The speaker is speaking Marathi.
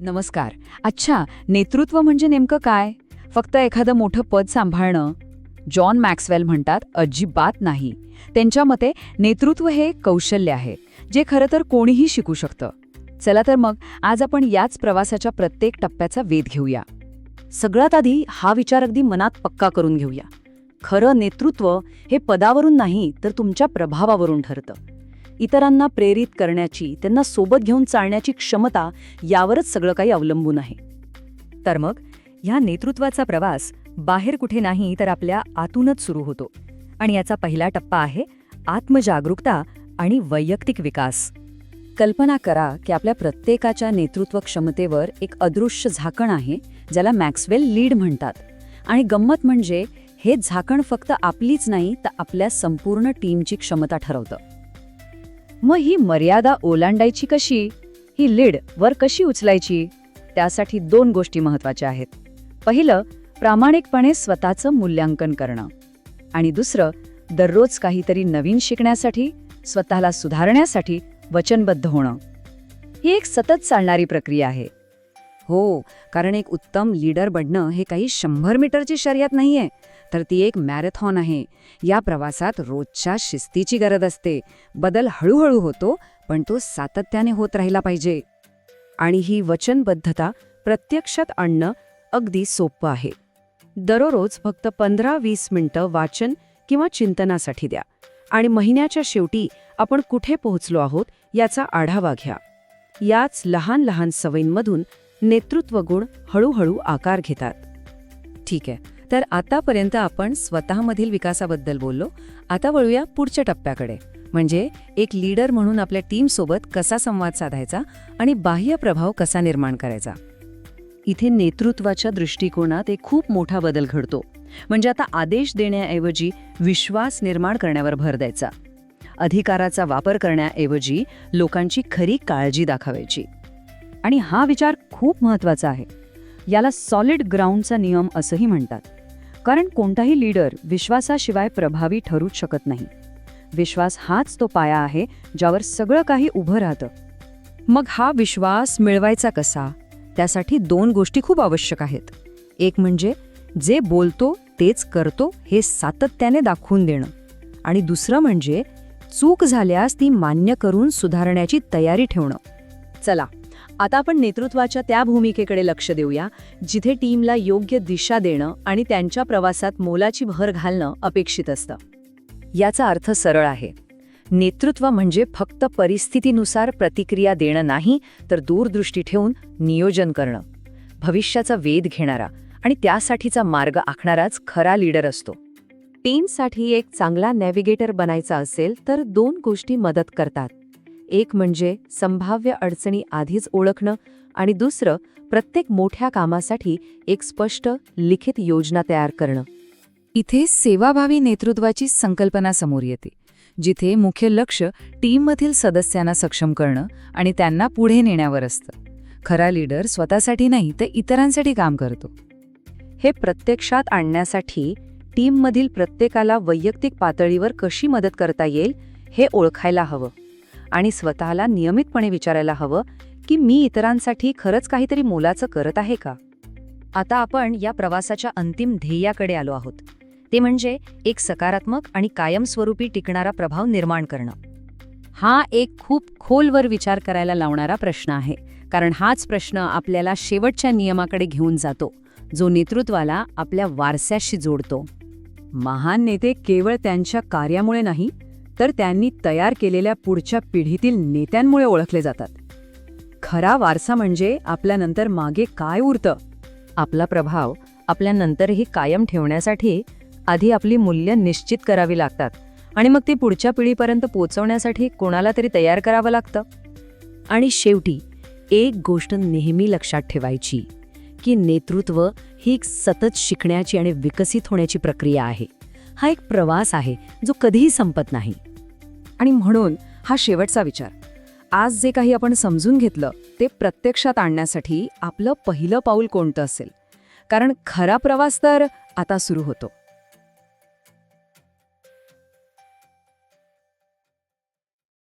नमस्कार. अच्छा नेतृत्व म्हणजे नेमकं काय? फक्त एखादं मोठं पद सांभाळणं? जॉन मॅक्सवेल म्हणतात अजिबात नाही. त्यांच्या मते नेतृत्व हे कौशल्य आहे जे खरं तर कोणीही शिकू शकतं. चला तर मग आज आपण याच प्रवासाच्या प्रत्येक टप्प्याचा वेध घेऊया. सगळ्यात आधी हा विचार अगदी मनात पक्का करून घेऊया. खरं नेतृत्व हे पदावरून नाही तर तुमच्या प्रभावावरून ठरतं. इतरांना प्रेरित करण्याची त्यांना सोबत घेऊन चालण्याची क्षमता यावरच सगळं काही अवलंबून आहे. तर मग ह्या नेतृत्वाचा प्रवास बाहेर कुठे नाही तर आपल्या आतूनच सुरू होतो. आणि याचा पहिला टप्पा आहे आत्मजागरूकता आणि वैयक्तिक विकास. कल्पना करा की आपल्या प्रत्येकाच्या नेतृत्व क्षमतेवर एक अदृश्य झाकण आहे ज्याला मॅक्सवेल लीड म्हणतात. आणि गंमत म्हणजे हे झाकण फक्त आपलीच नाही तर आपल्या संपूर्ण टीमची क्षमता ठरवतं. मग ही मर्यादा ओलांडायची कशी? ही लीड वर कशी उचलायची? त्यासाठी दोन गोष्टी महत्त्वाच्या आहेत. पहिलं प्रामाणिकपणे स्वतःचं मूल्यांकन करणं. आणि दुसरं दररोज काहीतरी नवीन शिकण्यासाठी स्वतःला सुधारण्यासाठी वचनबद्ध होणं. ही एक सतत चालणारी प्रक्रिया आहे. हो कारण एक उत्तम लीडर बनणं हे काही शंभर मीटरची शर्यत नाहीये. तर ती एक मॅरेथॉन आहे. या प्रवासात रोजच्या शिस्तीची गरज असते. बदल हळूहळू होतो पण तो सातत्याने होत राहिला पाहिजे. आणि ही वचनबद्धता प्रत्यक्षात आणणं अगदी सोपं आहे. दररोज फक्त पंधरा वीस मिनिटं वाचन किंवा चिंतनासाठी द्या. आणि महिन्याच्या शेवटी आपण कुठे पोहोचलो आहोत याचा आढावा घ्या. याच लहान लहान सवयींमधून नेतृत्व गुण हळूहळू आकार घेतात. ठीक आहे. तर आतापर्यंत आपण स्वतःमधील विकासाबद्दल बोललो. आता वळूया पुढच्या टप्प्याकडे. म्हणजे एक लीडर म्हणून आपल्या टीमसोबत कसा संवाद साधायचा आणि बाह्य प्रभाव कसा निर्माण करायचा? इथे नेतृत्वाच्या दृष्टिकोनात एक खूप मोठा बदल घडतो. म्हणजे आता आदेश देण्याऐवजी विश्वास निर्माण करण्यावर भर द्यायचा. अधिकाराचा वापर करण्याऐवजी लोकांची खरी काळजी दाखवायची. आणि हा विचार खूप महत्त्वाचा आहे. याला सॉलिड ग्राउंडचा नियम असंही म्हणतात. कारण कोणताही लीडर विश्वासाशिवाय प्रभावी ठरूच शकत नाही. विश्वास हाच तो पाया आहे ज्यावर सगळं काही उभं राहतं. मग हा विश्वास मिळवायचा कसा? त्यासाठी दोन गोष्टी खूप आवश्यक आहेत. एक म्हणजे जे बोलतो तेच करतो हे सातत्याने दाखवून देणं. आणि दुसरं म्हणजे चूक झाल्यास ती मान्य करून सुधारण्याची तयारी ठेवणं. चला आता आपण नेतृत्वाच्या त्या भूमिकेकडे लक्ष देऊया जिथे टीमला योग्य दिशा देणं आणि त्यांच्या प्रवासात मोलाची भर घालणं अपेक्षित असतं. याचा अर्थ सरळ आहे. नेतृत्व म्हणजे फक्त परिस्थितीनुसार प्रतिक्रिया देणं नाही तर दूरदृष्टी ठेवून नियोजन करणं. भविष्याचा वेध घेणारा आणि त्यासाठीचा मार्ग आखणाराच खरा लीडर असतो. टीमसाठी एक चांगला नॅव्हिगेटर बनायचा असेल तर दोन गोष्टी मदत करतात. एक म्हणजे संभाव्य अडचणी आधीच ओळखणं आणि दुसरं प्रत्येक मोठ्या कामासाठी एक स्पष्ट लिखित योजना तयार करणं. इथे सेवाभावी नेतृत्वाची संकल्पना समोर येते जिथे मुख्य लक्ष टीममधील सदस्यांना सक्षम करणं आणि त्यांना पुढे नेण्यावर असतं. खरा लीडर स्वतःसाठी नाही तर इतरांसाठी काम करतो. हे प्रत्यक्षात आणण्यासाठी टीममधील प्रत्येकाला वैयक्तिक पातळीवर कशी मदत करता येईल हे ओळखायला हवं. आणि स्वतःला नियमितपणे विचारायला हवं की मी इतरांसाठी खरंच काहीतरी मोलाचं करत आहे का? आता आपण या प्रवासाच्या अंतिम ध्येयाकडे आलो आहोत. ते म्हणजे एक सकारात्मक आणि कायमस्वरूपी टिकणारा प्रभाव निर्माण करणं. हा एक खूप खोलवर विचार करायला लावणारा प्रश्न आहे कारण हाच प्रश्न आपल्याला शेवटच्या नियमाकडे घेऊन जातो जो नेतृत्वाला आपल्या वारस्याशी जोडतो. महान नेते केवळ त्यांच्या कार्यामुळे नाही तर त्यांनी तयार केलेल्या पुढच्या पिढीतील नेत्यांमुळे ओळखले जातात. खरा वारसा म्हणजे आपल्यानंतर मागे काय उरतं? आपला प्रभाव आपल्यानंतरही कायम ठेवण्यासाठी आधी आपली मूल्य निश्चित करावी लागतात आणि मग ती पुढच्या पिढीपर्यंत पोचवण्यासाठी कोणाला तरी तयार करावं लागतं? आणि शेवटी एक गोष्ट नेहमी लक्षात ठेवायची की नेतृत्व ही एक सतत शिकण्याची आणि विकसित होण्याची प्रक्रिया आहे. हा एक प्रवास आहे जो कधीही संपत नाही. आणि म्हणून हा शेवटचा विचार. आज जे काही आपण समजून घेतलं ते प्रत्यक्षात आणण्यासाठी आपलं पहिलं पाऊल कोणतं असेल? कारण खरा प्रवास तर आता सुरू होतो.